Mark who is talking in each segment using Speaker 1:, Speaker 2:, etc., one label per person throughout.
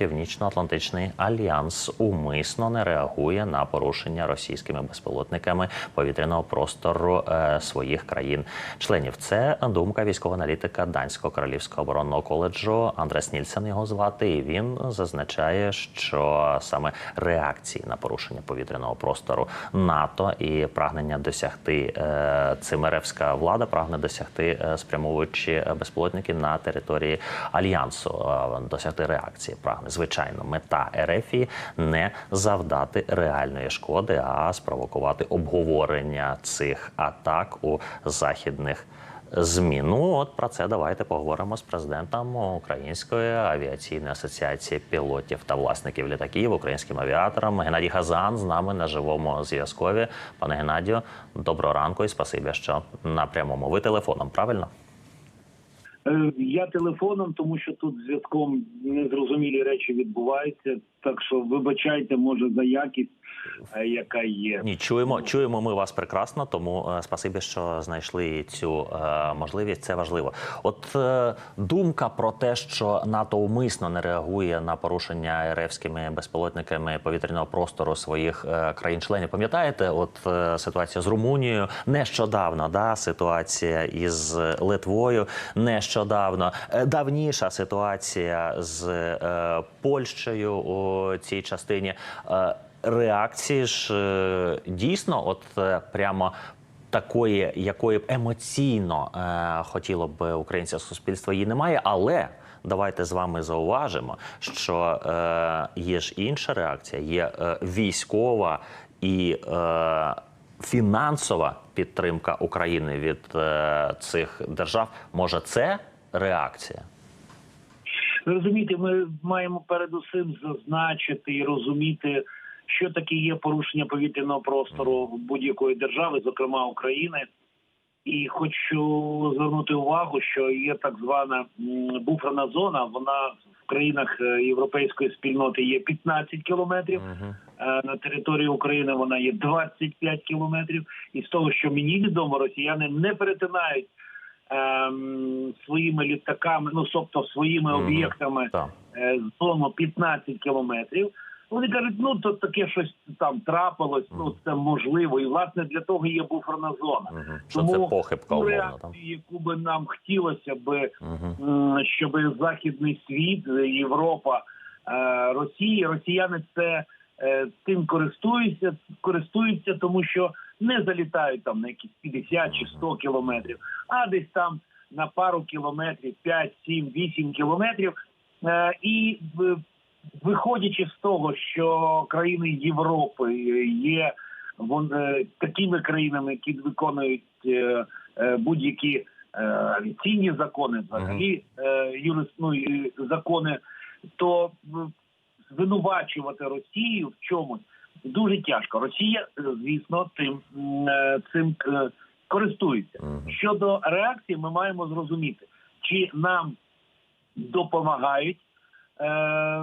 Speaker 1: Північно-Атлантичний альянс умисно не реагує на порушення російськими безпілотниками повітряного простору е, своїх країн-членів. Це думка військового аналітика данського королівського оборонного коледжу Андрес Нільсен його звати. І він зазначає, що саме реакції на порушення повітряного простору НАТО і прагнення досягти е, цимеревська влада прагне досягти, е, спрямовуючи безпілотники на території альянсу, досягти реакції. Прагне звичайно, мета РФ не завдати реальної шкоди, а спровокувати обговорення цих атак у західних. ЗМІ. Ну от про це давайте поговоримо з президентом Української авіаційної асоціації пілотів та власників літаків, українським авіатором Геннадій Газан з нами на живому зв'язкові. Пане Геннадію, доброго ранку і спасибі, що на прямому. Ви телефоном, правильно?
Speaker 2: Е, Я телефоном, тому що тут зв'язком незрозумілі речі відбуваються. Так що вибачайте, може за якість, е, яка є.
Speaker 1: Ні, чуємо, чуємо ми вас прекрасно, тому е, спасибі, що знайшли цю можливість. Це важливо. От думка про те, що НАТО умисно не реагує на порушення РФськими безпілотниками повітряного простору своїх країн-членів. Пам'ятаєте, от ситуація з Румунією нещодавно, да, ситуація із Литвою нещодавно, Е, давніша ситуація з е, Польщею у цій частині. Е, реакції ж дійсно, от прямо. Такої, якої б емоційно хотіло б українське суспільство, її немає. Але давайте з вами зауважимо, що є ж інша реакція, є військова і фінансова підтримка України від е, цих держав. Може, це реакція?
Speaker 2: Ви Розумієте, ми маємо передусім зазначити і розуміти, що таке є порушення повітряного простору будь-якої держави, зокрема України. І хочу звернути увагу, що є так звана буферна зона. Вона в країнах е, європейської спільноти є 15 кілометрів.
Speaker 1: Угу.
Speaker 2: Е, на території України вона є 25 кілометрів. І з того, що мені відомо, росіяни не перетинають ем, своїми літаками, ну тобто своїми
Speaker 1: Мгм.
Speaker 2: об'єктами
Speaker 1: Так.
Speaker 2: е, зону 15 кілометрів. Вони кажуть, ну то таке щось там трапилось, ну це можливо, і власне для того є буферна зона.
Speaker 1: Угу. Що це похибка умовно там?
Speaker 2: яку би нам хотілося би
Speaker 1: Угу.
Speaker 2: щоб західний світ, Європа, е, Росія, росіяни це е, тим користуються, користуються, тому що не залітають там на якісь 50 чи 100 кілометрів, а десь там на пару кілометрів, 5, 7, 8 кілометрів. Е, І виходячи з того, що країни Європи є е, такими країнами, які виконують е, е, будь-які авіаційні закони, взагалі ну, закони, то звинувачувати Росію в чомусь дуже тяжко. Росія, звісно, цим м, е, цим користується. Щодо реакції, ми маємо зрозуміти, чи нам допомагають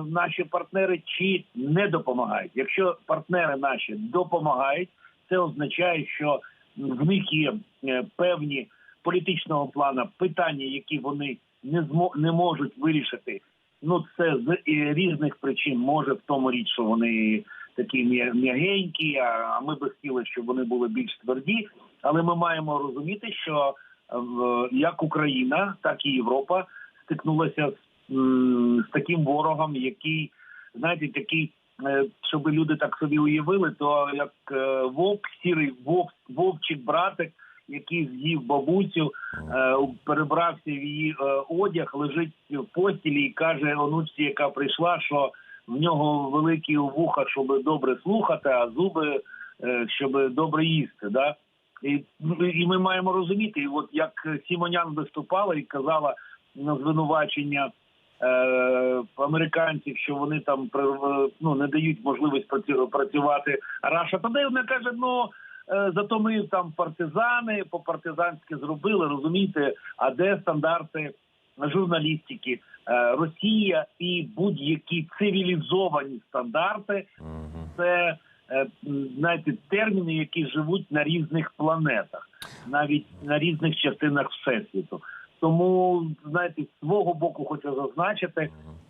Speaker 2: наші партнери, чи не допомагають. Якщо партнери наші допомагають, це означає, що в них є е, певні політичного плану питання, які вони не змо не можуть вирішити. Ну це з е, різних причин. Може в тому річ, що вони такі м'ягенькі, а ми би хотіли, щоб вони були більш тверді. Але ми маємо розуміти, що е, як Україна, так і Європа стикнулася з, з таким ворогом, який знаєте, такий, е, щоб люди так собі уявили, то як е, вовк, сірий вовк, вовчик братик, який з'їв бабусю, е, перебрався в її одяг, лежить в постілі і каже онучці, яка прийшла, що в нього великі вуха, щоб добре слухати, а зуби, щоб добре їсти. Да? І, ну, і ми маємо розуміти, і от як Сімонян виступала і казала на звинувачення американців, що вони там ну, не дають можливість працювати Раша. Тоді вона каже: ну е, зато ми там партизани по партизанськи зробили, розумієте, а де стандарти журналістики? Е, Росія і будь-які цивілізовані стандарти це е, знаєте терміни, які живуть на різних планетах, навіть на різних частинах всесвіту. Тому знаєте, з свого боку хочу зазначити,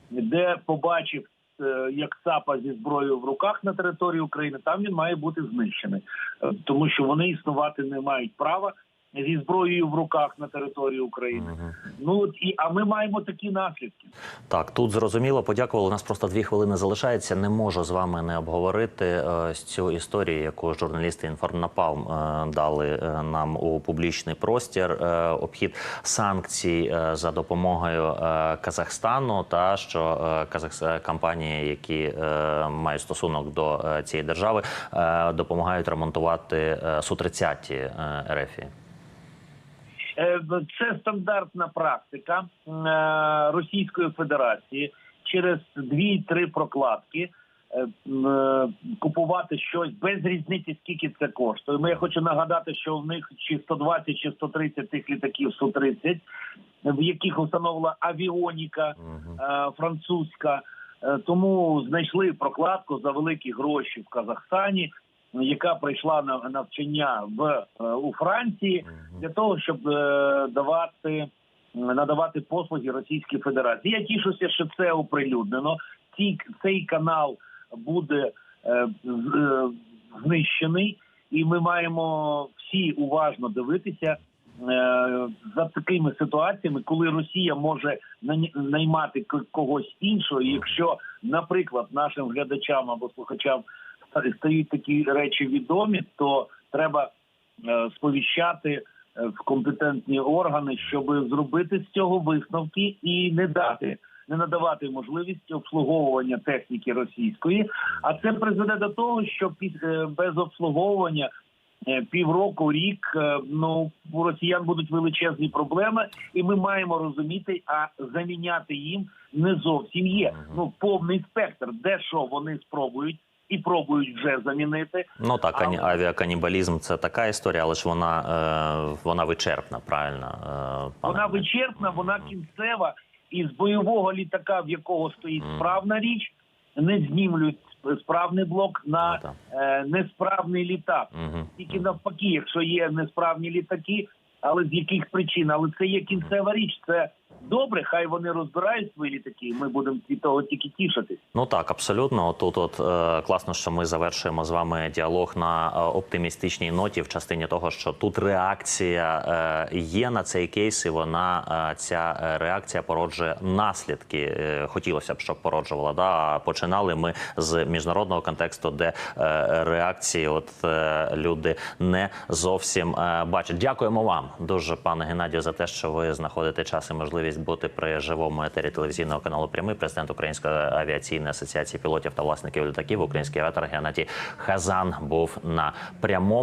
Speaker 2: де побачив е, як ЦАПа зі зброєю в руках на території України, там він має бути знищений, Е, тому що вони існувати не мають права зі зброєю в руках на території України. Ну от і а ми маємо такі наслідки.
Speaker 1: Так, тут зрозуміло, подякували. У нас просто дві хвилини залишається. Не можу з вами не обговорити е, цю історію, яку журналісти Інформнапалм е, дали е, нам у публічний простір. Е, обхід санкцій е, за допомогою е, Казахстану, та що е, Казахс... е, компанії, які е, мають стосунок до е, цієї держави, е, допомагають ремонтувати е, су 30 е, РФ.
Speaker 2: Е, Це стандартна практика е, Російської Федерації через дві-три прокладки е, купувати щось без різниці, скільки це коштує. Ну, я хочу нагадати, що в них чи 120, чи 130 тих літаків Су-30, в яких установила авіоніка французька. Тому знайшли прокладку за великі гроші в Казахстані, яка прийшла на навчання в е, у Франції для того, щоб е, давати надавати послуги Російській Федерації. Я тішуся, що це оприлюднено. Ці цей канал буде е, знищений, і ми маємо всі уважно дивитися. За такими ситуаціями, коли Росія може наймати когось іншого, якщо, наприклад, нашим глядачам або слухачам стають такі речі відомі, то треба е, сповіщати е, в компетентні органи, щоб зробити з цього висновки і не дати. Не надавати можливість обслуговування техніки російської, а це призведе до того, що е, без обслуговування е, півроку, рік е, ну у росіян будуть величезні проблеми, і ми маємо розуміти, а заміняти їм не зовсім є. Ну повний спектр, де що вони спробують і пробують вже замінити.
Speaker 1: Ну так,
Speaker 2: Але-
Speaker 1: авіаканібалізм це така історія, але ж вона, е, вона вичерпна, правильно? Е, пане
Speaker 2: Вона вичерпна, вона кінцева, і з бойового літака, в якого стоїть справна річ, не знімлють справний блок на
Speaker 1: Ну,
Speaker 2: е, несправний літак. Тільки навпаки, якщо є несправні літаки, але з яких причин, але це є кінцева річ. Це добре, хай вони розбирають свої літаки. Ми будемо від того тільки тішитись.
Speaker 1: Ну так, абсолютно. Тут от е, класно, що ми завершуємо з вами діалог на е, оптимістичній ноті в частині того, що тут реакція е, є на цей кейс, і вона е, ця е, реакція породжує наслідки. Е, хотілося б, щоб породжувала. Да? А починали ми з міжнародного контексту, де е, реакції, от е, люди не зовсім е, бачать. Дякуємо вам дуже, пане Геннадію, за те, що ви знаходите час і можливість бути при живому етері телевізійного каналу Прямий. Президент Української авіаційної асоціації пілотів та власників літаків, український авіатор Геннадій Хазан був на прямому.